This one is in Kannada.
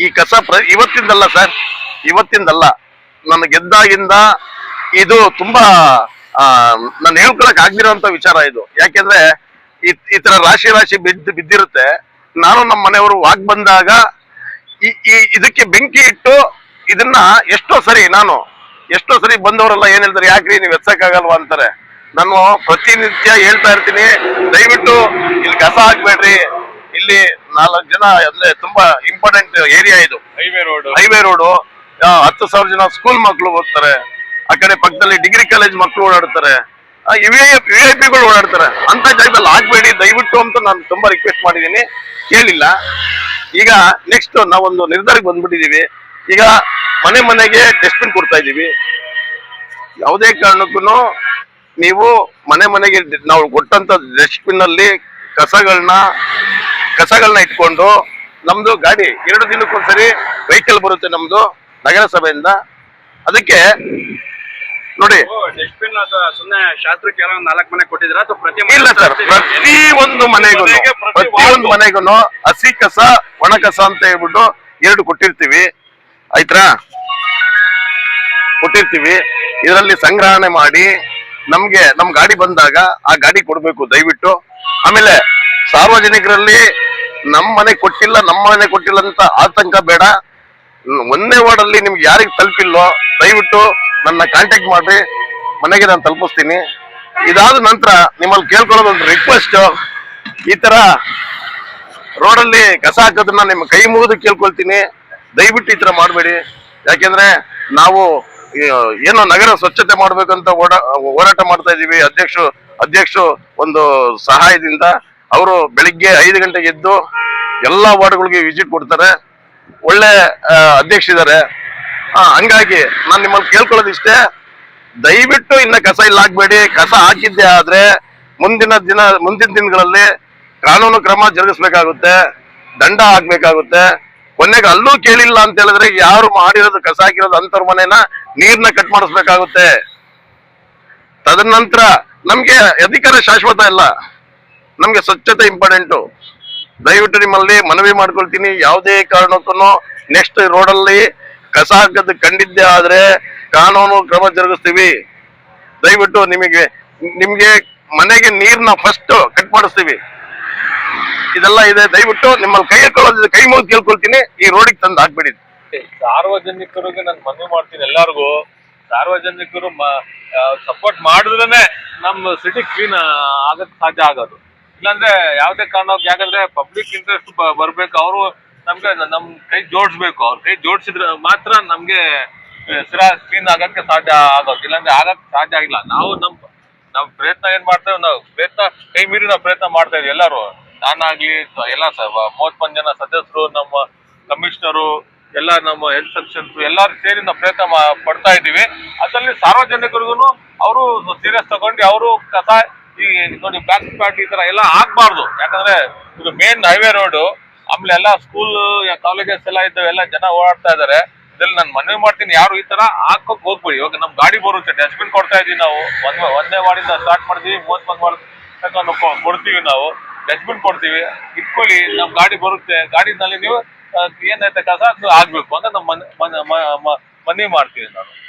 ಈ ಕಸ ಇವತ್ತಿಂದಲ್ಲ ಸರ್, ಇವತ್ತಿಂದಲ್ಲ. ನನ್ನ ಗೆದ್ದಾಗಿಂದ ಇದು ತುಂಬಾ ನಾನು ಹೇಳ್ಕೊಳಕ್ ಆಗ್ದಿರೋಂತ ವಿಚಾರ ಇದು. ಯಾಕೆಂದ್ರೆ ಈ ತರ ರಾಶಿ ರಾಶಿ ಬಿದ್ದು, ಬಿದ್ದಿರುತ್ತೆ. ನಾನು ನಮ್ಮ ಮನೆಯವರು ವಾಕ್ ಬಂದಾಗ ಈ ಈ, ಇದಕ್ಕೆ ಬೆಂಕಿ ಇಟ್ಟು ಇದನ್ನ ಎಷ್ಟೋ ಸರಿ ನಾನು, ಎಷ್ಟೋ ಸರಿ ಬಂದವರೆಲ್ಲ ಏನ್ ಹೇಳ್ತಾರೆ, ಯಾಕ್ರಿ ನೀವು ಎತ್ಸಕ್ಕಾಗಲ್ವಾ ಅಂತಾರೆ. ನಾನು ಪ್ರತಿನಿತ್ಯ ಹೇಳ್ತಾ ಇರ್ತೀನಿ, ದಯವಿಟ್ಟು ಇಲ್ಲಿ ಕಸ ಹಾಕ್ಬೇಡ್ರಿ. ಇಲ್ಲಿ ನಾಲ್ಕು ಜನ ಅಂದ್ರೆ ತುಂಬಾ ಇಂಪಾರ್ಟೆಂಟ್ ಏರಿಯಾ ಇದು. ಹೈವೇ ರೋಡ್ ಹೈವೇ ರೋಡು ಹತ್ತು ಸಾವಿರ ಜನ ಸ್ಕೂಲ್ ಮಕ್ಕಳು ಹೋಗ್ತಾರೆ ಆ ಕಡೆ ಪಕ್ಕದಲ್ಲಿ ಡಿಗ್ರಿ ಕಾಲೇಜ್ ಮಕ್ಕಳು ಓಡಾಡ್ತಾರೆ. ಪಿಗಳು ಓಡಾಡ್ತಾರೆ. ಅಂತ ಜಾಗದಲ್ಲಿ ಆಗ್ಬೇಡಿ ದಯವಿಟ್ಟು ಅಂತ ನಾನು ತುಂಬಾ ರಿಕ್ವೆಸ್ಟ್ ಮಾಡಿದ್ದೀನಿ. ಕೇಳಿಲ್ಲ. ಈಗ ನೆಕ್ಸ್ಟ್ ನಾವೊಂದು ನಿರ್ಧಾರಕ್ಕೆ ಬಂದ್ಬಿಟ್ಟಿದೀವಿ ಈಗ ಮನೆ ಮನೆಗೆ ಡಸ್ಟ್ಬಿನ್ ಕೊಡ್ತಾ ಇದೀವಿ ಯಾವುದೇ ಕಾರಣಕ್ಕೂ ನೀವು ಮನೆ ಮನೆಗೆ ನಾವು ಕೊಟ್ಟಂತ ಡಸ್ಟ್ಬಿನ್ ಅಲ್ಲಿ ಕಸಗಳನ್ನ ಕಸಗಳನ್ನ ಇಟ್ಕೊಂಡು ನಮ್ದು ಗಾಡಿ ಎರಡು ದಿನಕ್ಕೊಂದ್ಸರಿ ವೆಹಿಕಲ್ ಬರುತ್ತೆ ನಮ್ದು ನಗರಸಭೆಯಿಂದ. ಅದಕ್ಕೆ ನೋಡಿ. ಡಸ್ಟ್ಬಿನ್ ಸುಮ್ಮನೆ ಶಾಸ್ತ್ರಕ್ಕೆ ನಾಲ್ಕು ಮನೆ ಕೊಟ್ಟಿದ್ರ ಅಥವಾ ಪ್ರತಿ ಇಲ್ಲ ಸರ್ ಪ್ರತಿ ಒಂದು ಮನೆಗೂ ಪ್ರತಿಯೊಂದು ಮನೆಗೂ ಹಸಿ ಕಸ ಒಣ ಕಸ ಅಂತ ಹೇಳ್ಬಿಟ್ಟು ಎರಡು ಕೊಟ್ಟಿರ್ತೀವಿ. ಆಯ್ತಾ ಕೊಟ್ಟಿರ್ತೀವಿ. ಇದರಲ್ಲಿ ಸಂಗ್ರಹಣೆ ಮಾಡಿ ನಮ್ಗೆ ನಮ್ ಗಾಡಿ ಬಂದಾಗ ಆ ಗಾಡಿ ಕೊಡ್ಬೇಕು ದಯವಿಟ್ಟು. ಆಮೇಲೆ ಸಾರ್ವಜನಿಕರಲ್ಲಿ ನಮ್ಮ ಮನೆ ಕೊಟ್ಟಿಲ್ಲ ನಮ್ಮ ಮನೆ ಕೊಟ್ಟಿಲ್ಲ ಅಂತ ಆತಂಕ ಬೇಡ. ಒಂದೇ ವಾರ್ಡಲ್ಲಿ ನಿಮ್ಗೆ ಯಾರಿಗೆ ತಲುಪಿಲ್ಲೋ ದಯವಿಟ್ಟು ನನ್ನ ಕಾಂಟ್ಯಾಕ್ಟ್ ಮಾಡ್ರಿ. ಮನೆಗೆ ನಾನು ತಲುಪಿಸ್ತೀನಿ. ಇದಾದ ನಂತರ ನಿಮ್ಮಲ್ಲಿ ಕೇಳ್ಕೊಳ್ಳೋದು ಒಂದು ರಿಕ್ವೆಸ್ಟ್ ಈ ತರ ರೋಡಲ್ಲಿ ಕಸ ಹಾಕೋದನ್ನ ನಿಮ್ಮ ಕೈ ಮುಗಿದು ಕೇಳ್ಕೊಳ್ತೀನಿ. ದಯವಿಟ್ಟು ಈ ತರ ಮಾಡಬೇಡಿ. ಯಾಕೆಂದ್ರೆ ನಾವು ಏನೋ ನಗರ ಸ್ವಚ್ಛತೆ ಮಾಡ್ಬೇಕಂತ ಹೋರಾಟ ಮಾಡ್ತಾ ಇದ್ದೀವಿ ಅಧ್ಯಕ್ಷರು ಅಧ್ಯಕ್ಷರು ಒಂದು ಸಹಾಯದಿಂದ ಅವರು ಬೆಳಿಗ್ಗೆ ಐದು ಗಂಟೆಗೆ ಎದ್ದು ಎಲ್ಲಾ ವಾರ್ಡ್ಗಳಿಗೆ ವಿಸಿಟ್ ಕೊಡ್ತಾರೆ. ಒಳ್ಳೆ ಅಧ್ಯಕ್ಷ ಇದ್ದಾರೆ ಹಂಗಾಗಿ ನಾನು ನಿಮ್ಮಲ್ಲಿ ಕೇಳ್ಕೊಳ್ಳೋದಿಷ್ಟೇ, ದಯವಿಟ್ಟು ಇನ್ನ ಕಸ ಇಲ್ಲ ಹಾಕ್ಬೇಡಿ ಕಸ ಹಾಕಿದ್ದೆ ಆದ್ರೆ ಮುಂದಿನ ದಿನ, ಮುಂದಿನ ದಿನಗಳಲ್ಲಿ ಕಾನೂನು ಕ್ರಮ ಜರುಗಿಸ್ಬೇಕಾಗುತ್ತೆ, ದಂಡ ಹಾಕ್ಬೇಕಾಗುತ್ತೆ. ಕೊನೆಗೆ ಅಲ್ಲೂ ಕೇಳಿಲ್ಲ ಅಂತ ಹೇಳಿದ್ರೆ ಯಾರು ಮಾಡಿರೋದು, ಕಸ ಹಾಕಿರೋದು ಅಂತವ್ರ ಮನೆನ ನೀರ್ನ ಕಟ್ ಮಾಡಿಸ್ಬೇಕಾಗುತ್ತೆ. ತದನಂತರ ನಮ್ಗೆ ಅಧಿಕಾರ ಶಾಶ್ವತ ಇಲ್ಲ ನಮ್ಗೆ ಸ್ವಚ್ಛತೆ ಇಂಪಾರ್ಟೆಂಟು. ದಯವಿಟ್ಟು ನಿಮ್ಮಲ್ಲಿ ಮನವಿ ಮಾಡ್ಕೊಳ್ತೀನಿ. ಯಾವುದೇ ಕಾರಣಕ್ಕೂ ನೆಕ್ಸ್ಟ್ ರೋಡಲ್ಲಿ ಕಸ ಹಾಕದ್ ಕಂಡಿದ್ದೆ ಆದ್ರೆ ಕಾನೂನು ಕ್ರಮ ಜರುಗಿಸ್ತೀವಿ. ದಯವಿಟ್ಟು ನಿಮಗೆ, ನಿಮ್ಗೆ ಮನೆಗೆ ನೀರ್ನ ಫಸ್ಟ್ ಕಟ್ ಮಾಡಿಸ್ತೀವಿ. ಇದೆಲ್ಲ ಇದೆ. ದಯವಿಟ್ಟು ನಿಮ್ಮಲ್ಲಿ ಕೈ ಹಾಕೊಳ್ಳೋದಿದೆ ಕೈ ಮುಗಿದು ಕೇಳ್ಕೊಳ್ತೀನಿ. ಈ ರೋಡಿಗೆ ತಂದು ಹಾಕ್ಬಿಡಿ. ಸಾರ್ವಜನಿಕರಿಗೆ ನಾನು ಮನವಿ ಮಾಡ್ತೀನಿ ಎಲ್ಲರಿಗೂ. ಸಾರ್ವಜನಿಕರು ಸಪೋರ್ಟ್ ಮಾಡಿದ್ರೇನೆ ನಮ್ಮ ಸಿಟಿ ಕ್ಲೀನ್ ಆಗಕ್ಕೆ ಸಾಧ್ಯ ಆಗೋದು. ಇಲ್ಲಾಂದ್ರೆ ಯಾವುದೇ ಕಾರಣಕ್ಕೆ ಯಾಕಂದ್ರೆ ಪಬ್ಲಿಕ್ ಇಂಟ್ರೆಸ್ಟ್ ಬರ್ಬೇಕು. ಅವರು ನಮ್ಗೆ ನಮ್ ಕೈ ಜೋಡಿಸ್ಬೇಕು. ಅವ್ರ ಕೈ ಜೋಡಿಸಿದ್ರೆ ಮಾತ್ರ ನಮ್ಗೆ ಆ, ಸಿರಾ ಕ್ಲೀನ್ ಆಗಕ್ಕೆ ಸಾಧ್ಯ ಆಗೋದು. ಇಲ್ಲಾಂದ್ರೆ ಆಗಕ್ ಸಾಧ್ಯ ಆಗಿಲ್ಲ. ನಾವು ನಮ್ ನಾವು ಪ್ರಯತ್ನ ಏನ್ ಮಾಡ್ತೇವೆ? ನಾವು ಪ್ರಯತ್ನ ಕೈ ಮೀರಿ ನಾವು ಪ್ರಯತ್ನ ಮಾಡ್ತಾ ಇದ್ವಿ ಎಲ್ಲರೂ. ನಾನಾಗ್ಲಿ ಸ- ಎಲ್ಲ ಸ ಈ ನೋಡಿ ಬ್ಯಾಕ್ ಸ್ಪಾಟ್ ಈ ತರ ಎಲ್ಲ ಆಗ್ಬಾರ್ದು. ಯಾಕಂದ್ರೆ ಇದು ಮೇನ್ ಹೈವೇ ರೋಡ್ ಆಮೇಲೆ ಎಲ್ಲ ಸ್ಕೂಲ್ ಕಾಲೇಜಸ್ ಎಲ್ಲ ಇದ್ದಾವೆ, ಎಲ್ಲ ಜನ ಓಡಾಡ್ತಾ ಇದಾರೆ. ಇದ್ರಲ್ಲಿ ನಾನು ಮನವಿ ಮಾಡ್ತೀನಿ, ಯಾರು ಈ ತರ ಹಾಕೋಕ್ ಹೋಗ್ಬೇಡಿ. ಇವಾಗ ನಮ್ ಗಾಡಿ ಬರುತ್ತೆ ಡಸ್ಟ್ಬಿನ್ ಕೊಡ್ತಾ ಇದೀವಿ ನಾವು. ಒಂದ್ ಒಂದನೇ ವಾರ್ಡಿಂದ ಸ್ಟಾರ್ಟ್ ಮಾಡ್ತೀವಿ ಮೂವತ್ತೊಂದು ವಾರ್ಡ್ ತಗೊಂಡು ಕೊ- ಕೊಡ್ತೀವಿ ನಾವು. ಡಸ್ಟ್ಬಿನ್ ಕೊಡ್ತೀವಿ. ಇಟ್ಕೊಳ್ಳಿ ನಮ್ ಗಾಡಿ ಬರುತ್ತೆ. ಗಾಡಿನಲ್ಲಿ ನೀವು ಏನೈತೆ ಕಸ ಆಗ್ಬೇಕು ಅಂತ ನಮ್ಮ ಮನವಿ ಮಾಡ್ತೀವಿ ನಾನು.